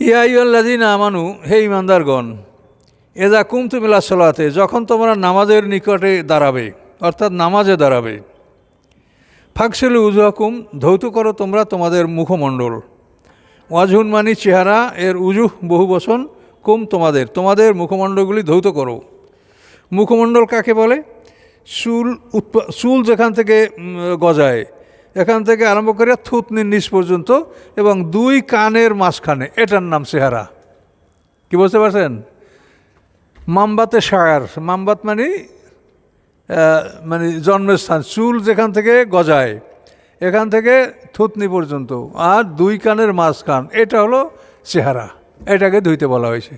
ইয়াইয়াল্লাদিন আমানু, হে ইমানদারগণ এজা কুম তুমিলা সলাতে, যখন তোমরা নামাজের নিকটে দাঁড়াবে, অর্থাৎ নামাজে দাঁড়াবে ফাঁকসেলু উজুহাকুম, ধৌত করো তোমরা তোমাদের মুখমণ্ডল। ওয়াজহুন মানি চেহারা, এর উজুহ বহু বসন কুম তোমাদের তোমাদের মুখমণ্ডলগুলি ধৌত করো। মুখমণ্ডল কাকে বলে? চুল উৎপা, চুল যেখান থেকে গজায় এখান থেকে আরম্ভ করে থুতনির নিচ পর্যন্ত এবং দুই কানের মাঝখানে, এটার নাম চেহারা। কি বুঝতে পারছেন? মামবাতে সায়ার মামবাত মানে মানে জন্মস্থান, চুল যেখান থেকে গজায়, এখান থেকে থুতনি পর্যন্ত আর দুই কানের মাঝখান, এটা হলো চেহারা। এটাকে ধুইতে বলা হয়েছে।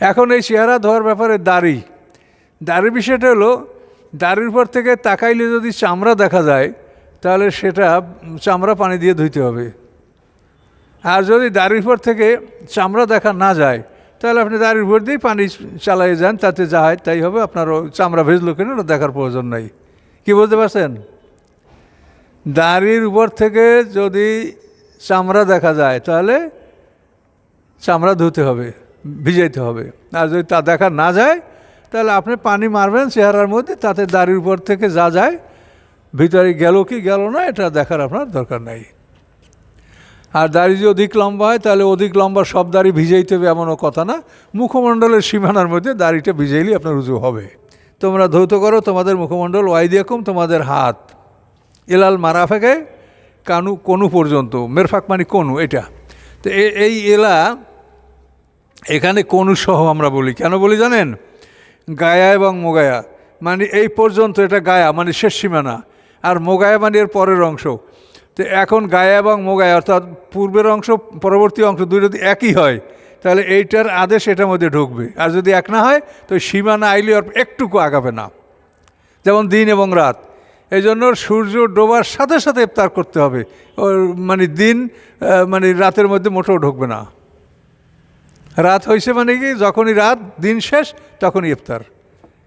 এখন এই চেহারা ধোয়ার ব্যাপারে দাড়ি। দাড়ির বিষয়টা হলো দাড়ির উপর থেকে তাকাইলে যদি চামড়া দেখা যায়, তাহলে সেটা চামড়া পানি দিয়ে ধুইতে হবে। আর যদি দাড়ির উপর থেকে চামড়া দেখা না যায়, তাহলে আপনি দাড়ির উপর দিয়েই পানি চালিয়ে যান, তাতে যা হয় তাই হবে, আপনার চামড়া ভেজলো কিনা ওটা দেখার প্রয়োজন নাই। কি বলতে পারছেন? দাড়ির উপর থেকে যদি চামড়া দেখা যায়, তাহলে চামড়া ধুতে হবে, ভিজাইতে হবে। আর যদি তা দেখা না যায় তাহলে আপনি পানি মারবেন চেহারার মধ্যে, তাতে দাড়ির উপর থেকে যা যায়, ভিতরে গেল কি গেল না, এটা দেখার আপনার দরকার নাই। আর দাড়ি যদি অধিক লম্বা হয়, তাহলে অধিক লম্বা সব দাড়ি ভিজাইতে হবে এমনও কথা না। মুখমণ্ডলের সীমানার মধ্যে দাড়িটা ভিজাইলেই আপনার রুজু হবে। তোমরা ধৌত করো, তোমাদের মুখমণ্ডল ওয়াই দিয়াকুম তোমাদের হাত। এলাল মারাফেকে কানু কনু পর্যন্ত, মেরফাক মানে কনু, এটা। তো এই এলা এখানে কনু সহ আমরা বলি। কেন বলি জানেন? গায়া এবং মোগায়া। মানে এই পর্যন্ত এটা গায়া মানে শেষ সীমানা। আর মোগায়া মানে এর পরের অংশ। তো এখন গায়া এবং মোগায়া, অর্থাৎ পূর্বের অংশ, পরবর্তী অংশ দুই যদি একই হয়, তাহলে এইটার আদেশ এটার মধ্যে ঢুকবে। আর যদি এক না হয়, তো সীমানা আইলে আর একটুকু আগাবে না। যেমন দিন এবং রাত। এই জন্য সূর্য ডোবার সাথে সাথে ইফতার করতে হবে। মানে দিন মানে রাতের মধ্যে মোটেও ঢুকবে না। রাত হয়েছে মানে কি, যখনই রাত, দিন শেষ, তখনই ইফতার।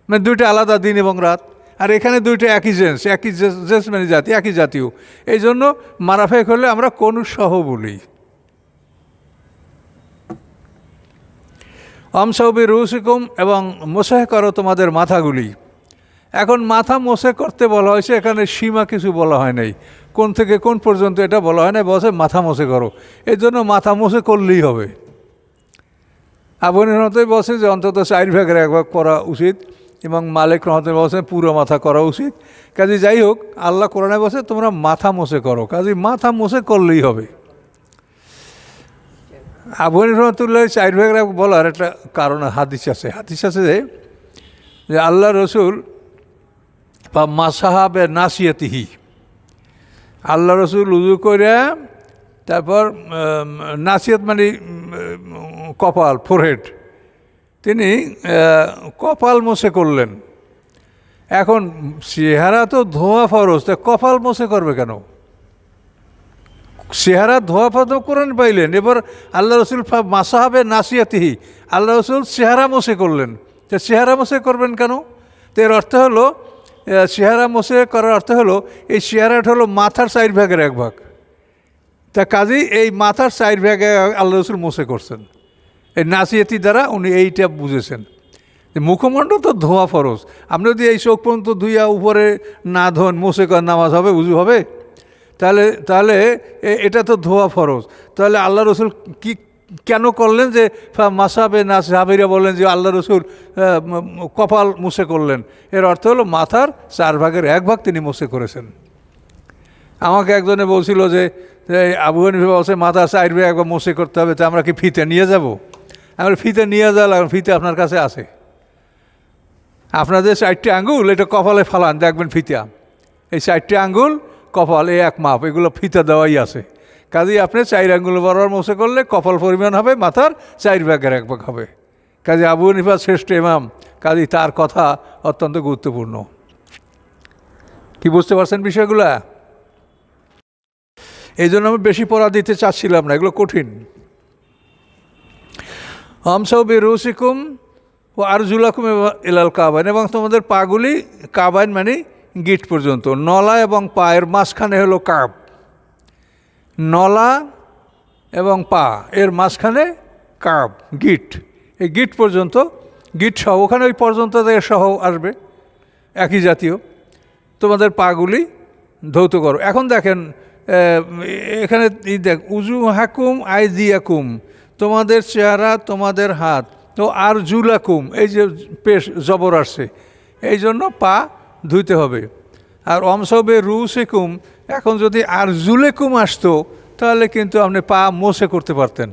মানে দুইটা আলাদা দিন এবং রাত। আর এখানে দুইটা একই জেন্স একই জেন্স মানে জাতি, একই জাতীয় এই জন্য মারাফেক হলে আমরা কোন সহ বলি। আমসাউবি রুসিকুম এবং মোসাহ করো তোমাদের মাথাগুলি। এখন মাথা মোসে করতে বলা হয়েছে, এখানে সীমা কিছু বলা হয় নাই। কোন থেকে কোন পর্যন্ত এটা বলা হয় না বসে মাথা মোসে করো। এই জন্য মাথা মোসে করলেই হবে। আবনের মতোই বসে যে অন্তত চার ভাগের এক ভাগ করা উচিত, এবং মালিক রহমতে বসে পুরো মাথা করা উচিত। কাজে যাই হোক, আল্লাহ কোরআনে বসে তোমরা মাথা মোসে করো কাজে মাথা মোছে করলেই হবে। আবহানী রহমতুল্লাহ চার ভাগের এক বলার একটা কারণ হাদিস আছে। হাদিস আছে যে যে আল্লাহ রসুল বা মাসাহাবে নাসিয়াতিহি আল্লাহ রসুল উজু করে তারপর নাসিয়াত মানে কপাল ফোরহেড তিনি কপাল মোছে করলেন। এখন চেহারা তো ধোয়া ফরজ, তা কপাল মোছে করবে কেন? চেহারা ধোয়া ফাতো কোরআন পাইলেন। এবার আল্লাহ রসুল মাসাহাবে নাসিয়াতিহি, আল্লাহ রসুল চেহারা মোছে করলেন। তা চেহারা মোছে করবেন কেন? তো এর অর্থ হলো চেহারা মোছে করার অর্থ হলো, এই চেহারাটা হলো মাথার চার ভাগের এক ভাগ। তা কাজেই এই মাথার চার ভাগে আল্লাহ রসুল মোছে করছেন। এই নাসিয়াতি দ্বারা উনি এইটা বুঝেছেন। মুখমণ্ডল তো ধোয়া ফরজ। আপনি যদি এই চোখ পর্যন্ত ধুইয়া উপরে না ধোন কর, নামাজ হবে, উজু হবে, তাহলে তাহলে এটা তো ধোয়া ফরজ। তাহলে আল্লাহ রসুল কি, কেন করলেন যে মাসাবে না সাহাবিরা বললেন যে আল্লাহ রসুল কপাল মুছে করলেন। এর অর্থ হলো মাথার চার ভাগের এক ভাগ তিনি মুছে করেছেন। আমাকে একজনে বলছিল যে হানিফা বলছে মাথা ভাগ একবার মোছে করতে হবে, তা আমরা কি ফিতে নিয়ে যাব? আমরা ফিতে নিয়ে যাওয়া লাগবে, ফিতে আপনার কাছে আছে। আপনাদের চারটে আঙ্গুল, এটা কপালে ফালান, দেখবেন ফিতা এই চারটে আঙ্গুল, কপাল এই এক মাপ, এগুলো ফিতা দেওয়াই আছে। কাজেই আপনি চার আঙ্গুল বরাবর মোছে করলে কপাল পরিমাণ হবে, মাথার চার ভাগের এক ভাগ হবে। কাজে আবু হানিফা শ্রেষ্ঠ ইমাম, কাজেই তার কথা অত্যন্ত গুরুত্বপূর্ণ। কি বুঝতে পারছেন বিষয়গুলা? এই জন্য আমি বেশি পড়া দিতে চাচ্ছিলাম না, এগুলো কঠিন। হমসাউ বেরুসিকুম ও আর আরজুলাকুম ইলাল কাবাইন, এবং তোমাদের পাগুলি কাবাইন মানে গিট পর্যন্ত, নলা এবং পায়ের মাঝখানে হলো কাব। নলা এবং পা, এর মাঝখানে কাপ গিট। এই গিট পর্যন্ত, গিট সহ, ওখানে ওই পর্যন্ত সহ আসবে, একই জাতীয়। তোমাদের পাগুলি ধৌত করো। এখন দেখেন এখানে দেখ উজু হাকুম আই দিয়াকুম তোমাদের চেহারা তোমাদের হাত তো আর জুলাকুম এই যে পেশ জবর আসছে এই জন্য পা ধুইতে হবে। আর অমসবে রুসেকুম এখন যদি আর জুলেকুম আসতো তাহলে কিন্তু আপনি পা মোছে করতে পারতেন।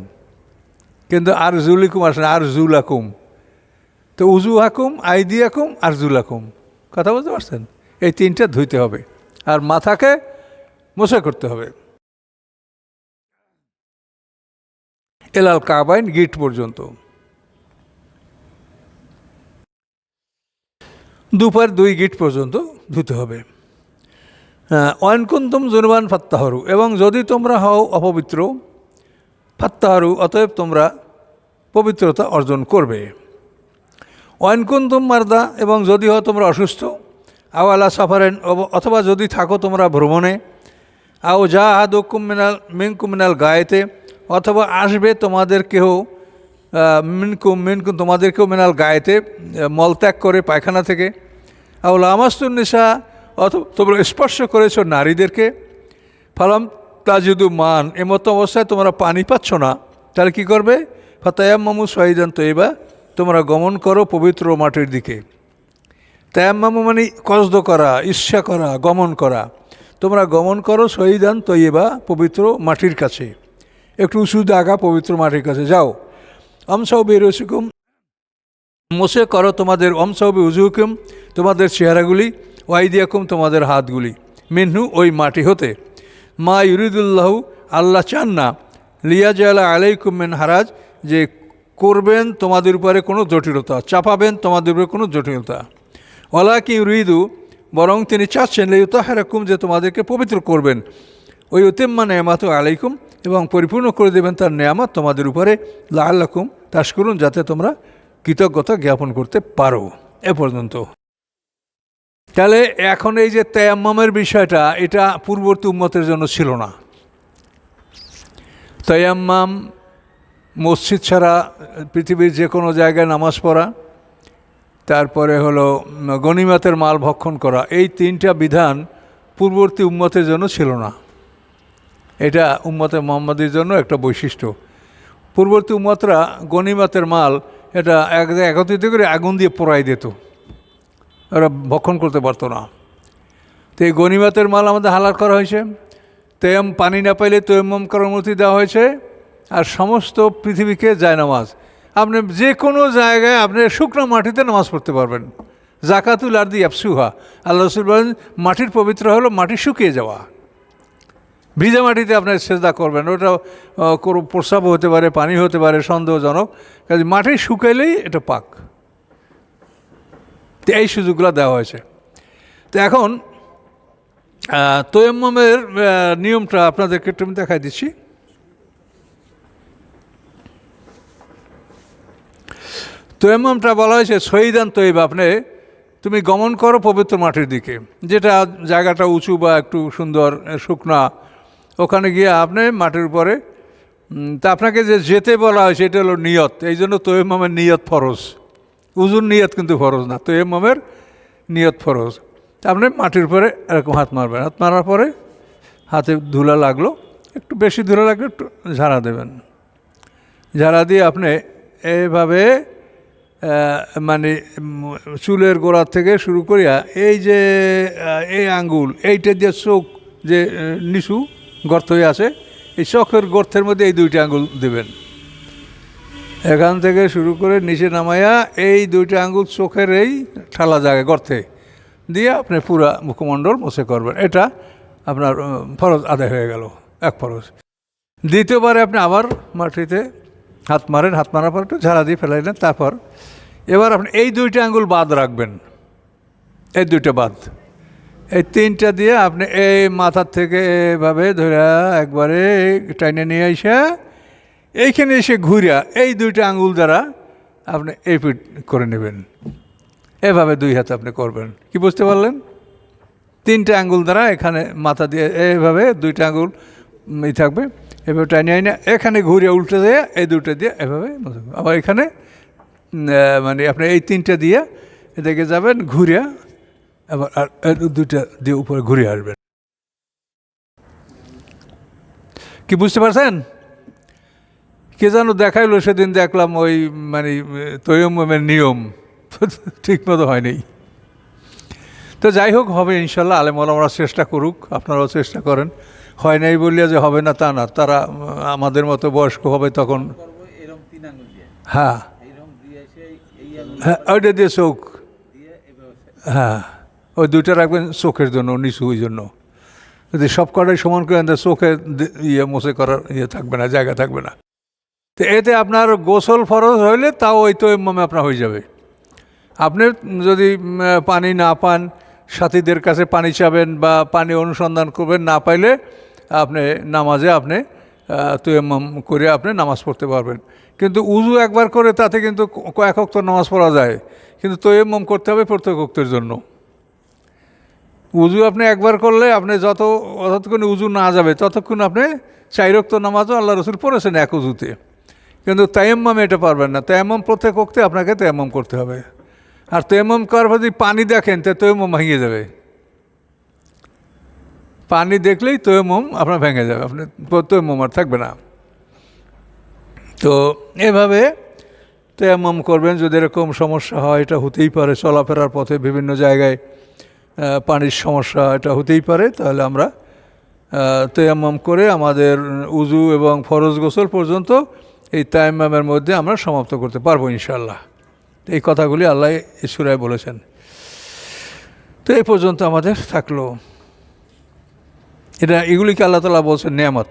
কিন্তু আর জুলিকুম আসে না, আর জুলাকুম তো উজু হাকুম আইদিয়াকুম আর জুলাকুম কথা বলতে পারছেন? এই তিনটা ধুইতে হবে। আর মাথাকে মোছা করতে হবে। এলাল কাবাইন গিট পর্যন্ত। দুপার দুই গিট পর্যন্ত ধুতে হবে। অয়নকুন্তম জুরবান ফাত্তাহরু, এবং যদি তোমরা হও অপবিত্র, ফাত্তাহারু, অতএব তোমরা পবিত্রতা অর্জন করবে। ওয়ানকুন্তুম মারদা, এবং যদি হও তোমরা অসুস্থ, আওয়ালা সাফারেন অথবা যদি থাকো তোমরা ভ্রমণে আও যা আদকুম মিনাল মিনকুম মিনাল গায়েতে অথবা আসবে তোমাদের কেহ আহ, মিনকুম মিনকুম তোমাদেরকেও মিনাল গায়েতে মলত্যাগ করে পায়খানা থেকে। আউলা আমাস্তুন নিশা অথবা তোমরা স্পর্শ করেছ নারীদেরকে। ফালাম তাজুদু মান এমতো অবস্থায় তোমরা পানি পাচ্ছ না। তাহলে কী করবে? ফাতায়াম মামু শহীদান তৈবা তোমরা গমন করো পবিত্র মাটির দিকে। তায়াম্মামু মানে কসদ করা ঈর্ষা করা গমন করা। তোমরা গমন করো শহীদান তৈবা পবিত্র মাটির কাছে। একটু উঁচু দাগা পবিত্র মাটির কাছে। যাও। অমসাও বেরসিকুম মোসে করো তোমাদের অমসাহবি উজুহুকুম, তোমাদের চেহারাগুলি, ওয়াইদিয়াকুম তোমাদের হাতগুলি। মিনহু ওই মাটি হতে। মা ইউরিদুল্লাহ, আল্লাহ চান না। লিয়া জালা আলাইকুম মেন হারাজ, যে করবেন তোমাদের উপরে কোনো জটিলতা, চাপাবেন তোমাদের উপরে কোনো জটিলতা। ওলা কি ইউরিদু বরং তিনি চাচ্ছেন লিউতা হারাকুম যে তোমাদেরকে পবিত্র করবেন। ওই উতেম্মা নেয়ামাত আলাইকুম এবং পরিপূর্ণ করে দেবেন তার নেয়ামত তোমাদের উপরে। লা আল্লাকুম তাস করুন যাতে তোমরা কৃতজ্ঞতা জ্ঞাপন করতে পারো। এ পর্যন্ত। তাহলে এখন এই যে তেয়াম্মামের বিষয়টা, এটা পূর্ববর্তী উম্মতের জন্য ছিল না। তেয়াম্মাম, মসজিদ ছাড়া পৃথিবীর যে কোনো জায়গায় নামাজ পড়া তারপরে হলো উম, গনিমতের মাল ভক্ষণ করা। এই তিনটা বিধান পূর্ববর্তী উম্মতের জন্য ছিল না। এটা উম্মতে মোহাম্মদের জন্য একটা বৈশিষ্ট্য। পূর্ববর্তী উম্মতরা গনিমতের মাল এটা এক একত্রিত করে আগুন দিয়ে পোড়াই দিত। ওরা ভক্ষণ করতে পারতো না। তো এই গনিমতের মাল আমাদের হালাল করা হয়েছে। তেম পানি না পাইলে তৈমম করার অনুমতি দেওয়া হয়েছে। আর সমস্ত পৃথিবীকে যায় নামাজ আপনি যে কোনো জায়গায় আপনি শুকনো মাটিতে নামাজ পড়তে পারবেন। জাকাতুল আর দি অ্যাপসুহা আল্লাহ রসুল বলেন, মাটির পবিত্র হলো মাটি শুকিয়ে যাওয়া। ভিজা মাটিতে আপনার সেজদা করবেন, ওটা কোনো প্রস্রাব হতে পারে, পানি হতে পারে, সন্দেহজনক। কাজে মাটি শুকাইলেই এটা পাক। তো এই সুযোগগুলো দেওয়া হয়েছে। তো এখন তৈম্মমের নিয়মটা আপনাদেরকে একটু আমি দেখাই দিচ্ছি। তৈম্মমটা বলা হয়েছে শহীদান তৈব আপনি তুমি গমন করো পবিত্র মাটির দিকে যেটা জায়গাটা উঁচু বা একটু সুন্দর শুকনা। ওখানে গিয়ে আপনি মাটির উপরে তা আপনাকে যে যেতে বলা হয়েছে এটা হলো নিয়ত। এই জন্য তৈম্মমের নিয়ত ফরজ। উজুর নিয়ত কিন্তু ফরজ না তৈম্মমের নিয়ত ফরজ। আপনি মাটির উপরে এরকম হাত মারবেন। হাত মারার পরে হাতে ধুলা লাগল একটু বেশি ধুলা লাগলে একটু ঝাড়া দেবেন। ঝাড়া দিয়ে আপনি এইভাবে আহ, মানে চুলের গোড়ার থেকে শুরু করিয়া এই যে এই আঙ্গুল, এইটা দিয়ে চোখ যে নিচু গর্ত হয়ে আছে, এই চোখের গর্তের মধ্যে এই দুইটা আঙ্গুল দেবেন। এখান থেকে শুরু করে নিচে নামাইয়া এই দুইটা আঙ্গুল চোখের এই ঠালা জায়গায়, গর্তে দিয়ে আপনি পুরা মুখমণ্ডল মুছে করবেন। এটা আপনার ফরজ আদায় হয়ে গেল, এক ফরজ। দ্বিতীয়বারে আপনি আবার মাটিতে হাত মারেন, হাত মারার পর একটু ঝাড়া দিয়ে ফেলাইলেন, তারপর এবার আপনি এই দুইটা আঙ্গুল বাদ রাখবেন। এই দুইটা বাদ। এই তিনটা দিয়ে আপনি এই মাথার থেকে এভাবে ধরে একবারে টাইনে নিয়ে এসে এইখানে এসে ঘুরিয়া এই দুইটা আঙ্গুল দ্বারা আপনি এই পিট করে নেবেন। এভাবে দুই হাতে আপনি করবেন। কি বুঝতে পারলেন? তিনটে আঙ্গুল দ্বারা এখানে মাথা দিয়ে এইভাবে দুইটা আঙ্গুল ই থাকবে। এভাবে টাইনে আইনে এখানে ঘুরে উল্টে দিয়ে এই দুটো দিয়ে এভাবে আবার এখানে মানে আপনি এই তিনটা দিয়ে এদিকে যাবেন ঘুরে আবার আর দুইটা দিয়ে উপরে ঘুরে আসবেন। কি বুঝতে পারছেন? কে যেন দেখাইলো, সেদিন দেখলাম ওই মানে তৈমের নিয়ম। ঠিক মতো হয়নি। তো যাই হোক, হবে ইনশাল্লাহ আলেমরা চেষ্টা করুক, আপনারাও চেষ্টা করেন। হয় নাই বলিয়া যে হবে না তা না, তারা আমাদের মতো বয়স্ক হবে তখন হ্যাঁ। হ্যাঁ ওইটা দিয়ে চোখ। হ্যাঁ ওই দুইটা রাখবেন চোখের জন্য, নিচু ওই জন্য। যদি সব কটাই সমান করে দেন চোখে ইয়ে মোছে করার ইয়ে থাকবে না, জায়গা থাকবে না। তো এতে আপনার গোসল ফরজ হইলে তাও ওই তো এমমে আপনার হয়ে যাবে। আপনি যদি পানি না পান, সাথীদের কাছে পানি চাবেন বা পানি অনুসন্ধান করবেন না পাইলে আপনি নামাজে আপনি তুয়াম্মাম করে আপনি নামাজ পড়তে পারবেন। কিন্তু উজু একবার করে তাতে কিন্তু কয়েক অক্ত নামাজ পড়া যায়। কিন্তু তৈম্মম করতে হবে প্রত্যেক অক্তের জন্য। উজু আপনি একবার করলে আপনি যত, যতক্ষণ উজু না যাবে, ততক্ষণ আপনি চাইরক্ত নামাজও আল্লাহ রসুল পড়েছেন এক উজুতে। কিন্তু তায়াম্মাম এটা পারবেন না। তায়াম্মাম প্রত্যেক অক্তে আপনাকে তায়াম্মাম করতে হবে। আর তৈমম করার পর যদি পানি দেখেন, তো তৈমম ভেঙে যাবে। পানি দেখলেই তৈমম আপনার ভেঙে যাবে, আপনি তৈমম আর থাকবে না। তো এভাবে তেয়াম্মাম করবেন, যদি এরকম সমস্যা হয়, এটা হতেই পারে, চলাফেরার পথে বিভিন্ন জায়গায় পানির সমস্যা এটা হতেই পারে, তাহলে আমরা তেয়াম্মাম করে আমাদের উজু এবং ফরজ গোসল পর্যন্ত এই তায়াম্মামের মধ্যে আমরা সমাপ্ত করতে পারব ইনশাল্লাহ এই কথাগুলি আল্লাহ ঈশ্বরায় বলেছেন। তো এই পর্যন্ত আমাদের থাকল। এটা এগুলিকে আল্লাহ তালা বলছেন নিয়ামত।